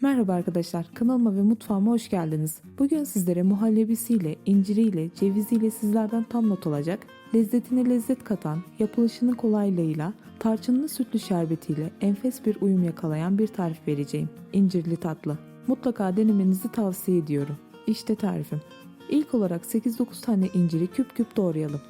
Merhaba arkadaşlar, kanalıma ve mutfağıma hoş geldiniz. Bugün sizlere muhallebisiyle, inciriyle, ceviziyle sizlerden tam not alacak, lezzetine lezzet katan, yapılışının kolaylığıyla, tarçınlı sütlü şerbetiyle enfes bir uyum yakalayan bir tarif vereceğim. İncirli tatlı. Mutlaka denemenizi tavsiye ediyorum. İşte tarifim. İlk olarak 8-9 tane inciri küp küp doğrayalım.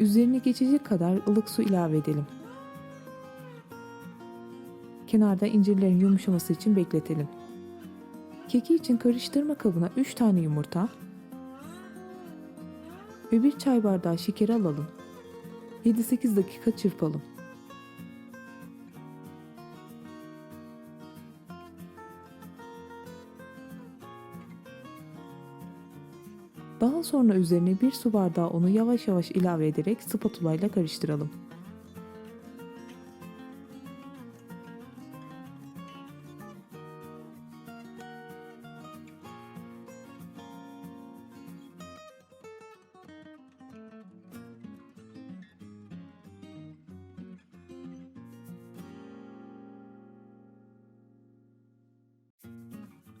Üzerine geçecek kadar ılık su ilave edelim. Kenarda incirlerin yumuşaması için bekletelim. Keki için karıştırma kabına 3 tane yumurta ve 1 çay bardağı şeker alalım. 7-8 dakika çırpalım. Daha sonra üzerine bir su bardağı unu yavaş yavaş ilave ederek spatula ile karıştıralım.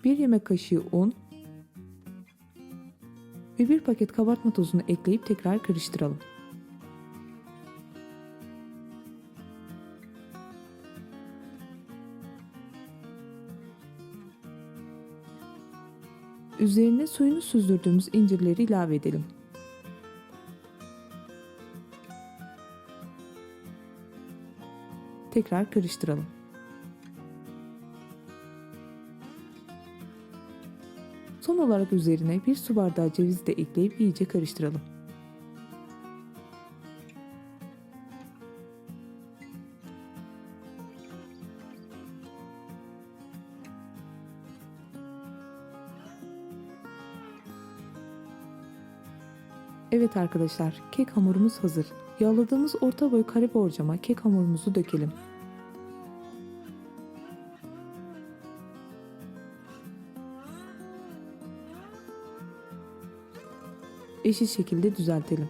Bir yemek kaşığı un, ve bir paket kabartma tozunu ekleyip tekrar karıştıralım. Üzerine suyunu süzdürdüğümüz incirleri ilave edelim. Tekrar karıştıralım. Son olarak üzerine bir su bardağı ceviz de ekleyip iyice karıştıralım. Evet arkadaşlar, kek hamurumuz hazır. Yağladığımız orta boy kare borcama kek hamurumuzu dökelim. Eşit şekilde düzeltelim.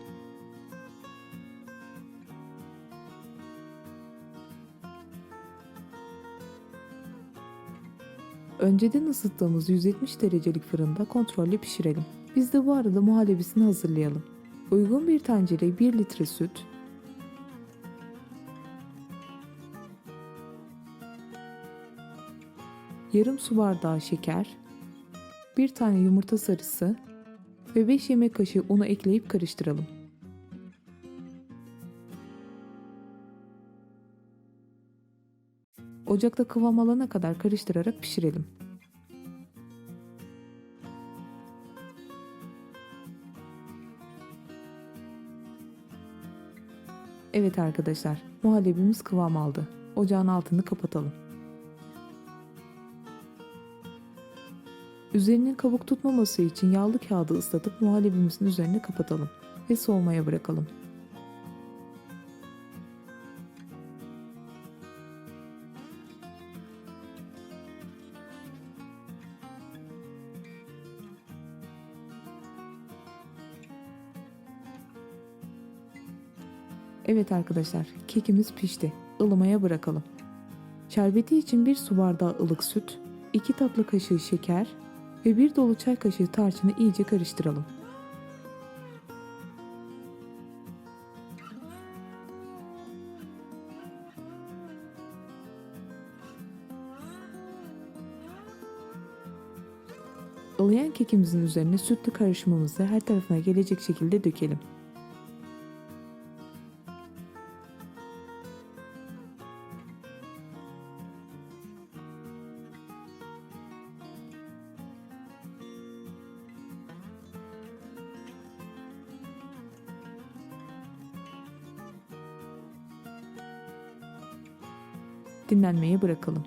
Önceden ısıttığımız 170 derecelik fırında kontrollü pişirelim. Biz de bu arada muhallebisini hazırlayalım. Uygun bir tencereye 1 litre süt, yarım su bardağı şeker, bir tane yumurta sarısı ve 5 yemek kaşığı unu ekleyip karıştıralım. Ocakta kıvam alana kadar karıştırarak pişirelim. Evet arkadaşlar, muhallebimiz kıvam aldı. Ocağın altını kapatalım. Üzerinin kabuk tutmaması için yağlı kağıdı ıslatıp muhallebimizin üzerine kapatalım ve soğumaya bırakalım. Evet arkadaşlar, kekimiz pişti. Ilımaya bırakalım. Şerbeti için bir su bardağı ılık süt, 2 tatlı kaşığı şeker ve bir dolu çay kaşığı tarçını iyice karıştıralım. Ilıyan kekimizin üzerine sütlü karışımımızı her tarafına gelecek şekilde dökelim. dinlenmeye bırakalım.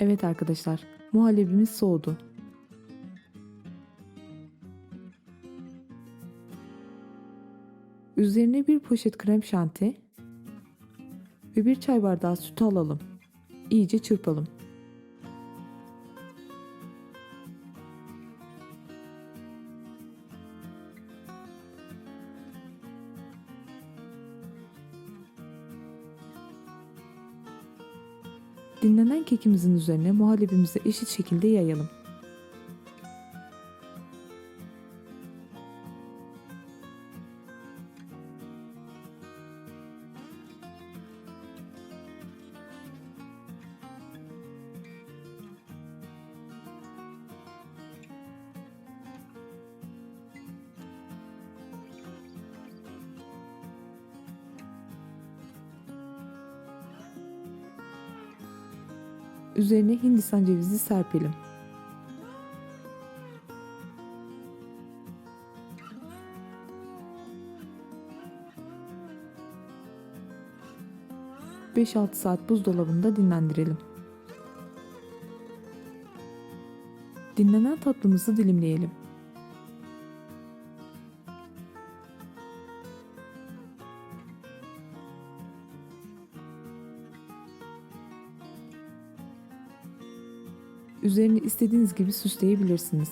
Evet arkadaşlar, muhallebimiz soğudu. Üzerine bir poşet krem şanti ve bir çay bardağı sütü alalım. İyice çırpalım. Dinlenen kekimizin üzerine muhallebimizi eşit şekilde yayalım. Üzerine hindistan cevizi serpelim. ...5-6 saat buzdolabında dinlendirelim. Dinlenen tatlımızı dilimleyelim. Üzerini istediğiniz gibi süsleyebilirsiniz.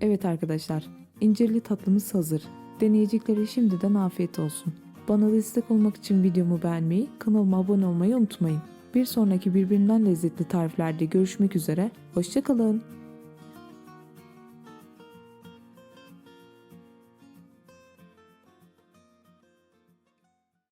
Evet arkadaşlar, incirli tatlımız hazır. Deneyeceklere şimdiden afiyet olsun. Bana destek olmak için videomu beğenmeyi, kanalıma abone olmayı unutmayın. Bir sonraki birbirinden lezzetli tariflerde görüşmek üzere, hoşçakalın.